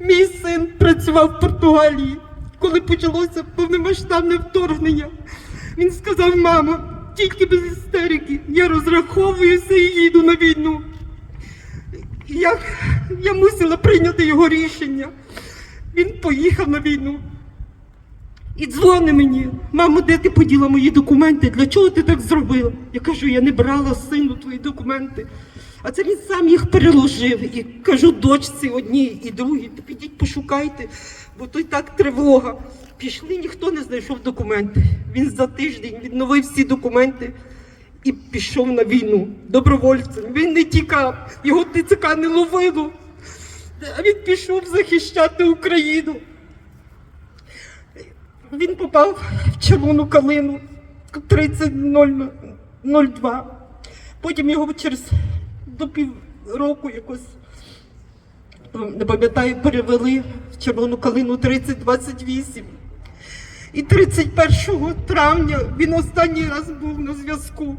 Мій син працював в Португалії. Коли почалося повномасштабне вторгнення, він сказав: мамо, тільки без істерики, я розраховуюся і їду на війну. Я, я мусила прийняти його рішення. Він поїхав на війну. І дзвони мені, мамо, де ти поділа мої документи? Для чого ти так зробила? Я кажу, я не брала сину твої документи. А це він сам їх переложив. І кажу дочці одній і другій, підіть пошукайте, бо то й так тривога. Пішли, ніхто не знайшов документи. Він за тиждень відновив всі документи і пішов на війну добровольцем. Він не тікав, його ТЦК не ловило. А він пішов захищати Україну. Він попав в червону калину 30.02. Потім його через до півроку якось не пам'ятаю, перевели в червону калину 3028. І 31 травня він останній раз був на зв'язку.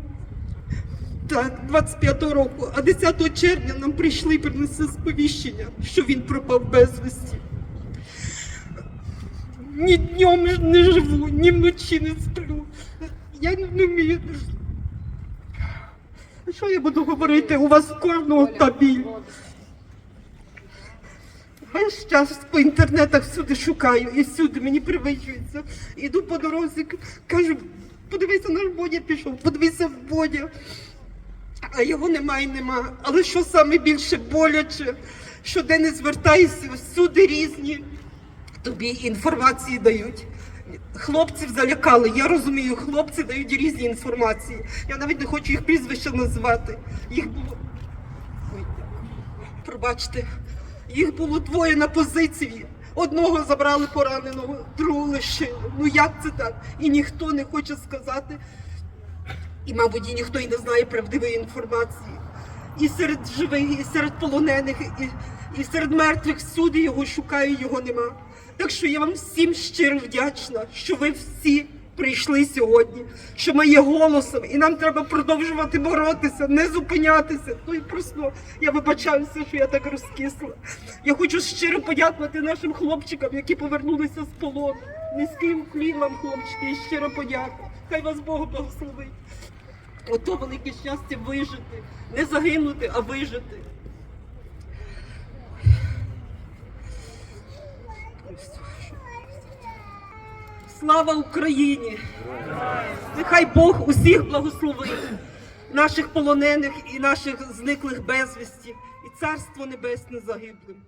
Так, 25-го року, а 10 червня нам прийшли і принесли сповіщення, що він пропав безвісті. Ні днем не живу, ні вночі не сплю. Я не вмію. Що я буду говорити? У вас кожного та біль. Весь час по інтернетах всюди шукаю і всюди мені привичується. Іду по дорозі, кажу, подивися, наш Бодя пішов, подивися в Бодя. А його немає, нема. Але що саме більше боляче, що де не звертаєшся, всюди різні тобі інформації дають. Хлопців залякали. Я розумію, хлопці дають різні інформації. Я навіть не хочу їх прізвища називати. Їх було. Ой, пробачте, їх було двоє на позиції. Одного забрали пораненого, другого лишили. Ну як це так? І ніхто не хоче сказати, і, мабуть, і ніхто і не знає правдивої інформації. І серед живих, і серед полонених, і, і серед мертвих всюди його шукаю, його нема. Так що я вам всім щиро вдячна, що ви всі прийшли сьогодні, що ми є голосом, і нам треба продовжувати боротися, не зупинятися. Ну і просто я вибачаюся, що я так розкисла. Я хочу щиро подякувати нашим хлопчикам, які повернулися з полону. Низький уклін вам, хлопчики, і щиро подяку. Хай вас Бог благословить. Ото велике щастя вижити, не загинути, а вижити. Слава Україні! Нехай Бог усіх благословить, наших полонених і наших зниклих безвісті, і царство небесне загиблим.